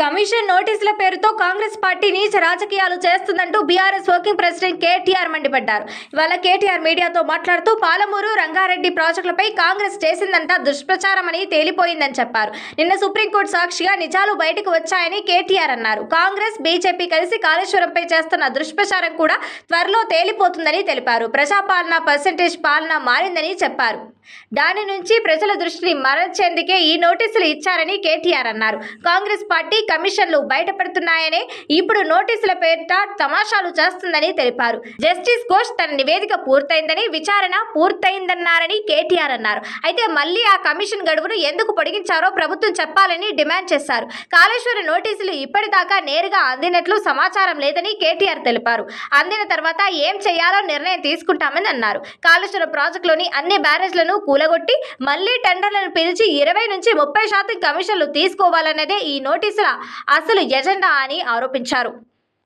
Commission నోటీసుల పేరుతో Congress party నీచ రాజకీయాలు చేస్తుందంటూ బీఆర్ఎస్ వర్కింగ్ ప్రెసిడెంట్ కేటీఆర్ మండిపడ్డారు. ఇవాళ కేటీఆర్ మీడియాతో మాట్లాడుతూ పాలమూరు రంగారెడ్డి ప్రాజెక్టులపై కాంగ్రెస్ చేసిందంతా దుష్ప్రచారమని తేలిపోయిందని చెప్పారు. నిన్న సుప్రీంకోర్టు సాక్షిగా నిజాలు బయటకు వచ్చాయని కేటీఆర్ అన్నారు. కాంగ్రెస్ బీజేపీ కలిసి కాళేశ్వరంపై చేస్తున్న దుష్ప్రచారం కూడా త్వరలో తేలిపోతుందని తెలిపారు. ప్రజాపాలన పర్సెంటేజ్ పాలన మారిందని చెప్పారు. దాని నుంచి ప్రజల దృష్టిని మరల్చేందుకే ఈ నోటీసులు ఇచ్చారని కేటీఆర్ అన్నారు. కాంగ్రెస్ పార్టీ కమిషన్లు బయటపడుతున్నాయని ఇప్పుడు నోటీసుల పేరిట తమాషాలు చేస్తుందని తెలిపారు. జస్టిస్ ఘోష్ తన నివేదిక పూర్తయిందని విచారణ పూర్తయిందన్నారని కేటీఆర్ అన్నారు. అయితే మళ్ళీ ఆ కమిషన్ గడువును ఎందుకు పొడిగించారో ప్రభుత్వం చెప్పాలని డిమాండ్ చేశారు. కాళేశ్వర నోటీసులు ఇప్పటిదాకా నేరుగా అందినట్లు సమాచారం లేదని కేటీఆర్ తెలిపారు. అందిన తర్వాత ఏం చేయాలో నిర్ణయం తీసుకుంటామని అన్నారు. కాళేశ్వరం ప్రాజెక్టులోని అన్ని బ్యారేజ్లను కూలగొట్టి మళ్ళీ టెండర్లను పిలిచి ఇరవై నుంచి ముప్పై శాతం కమిషన్లు తీసుకోవాలన్నదే ఈ నోటీసుల అసలు ఎజెండా అని ఆరోపించారు.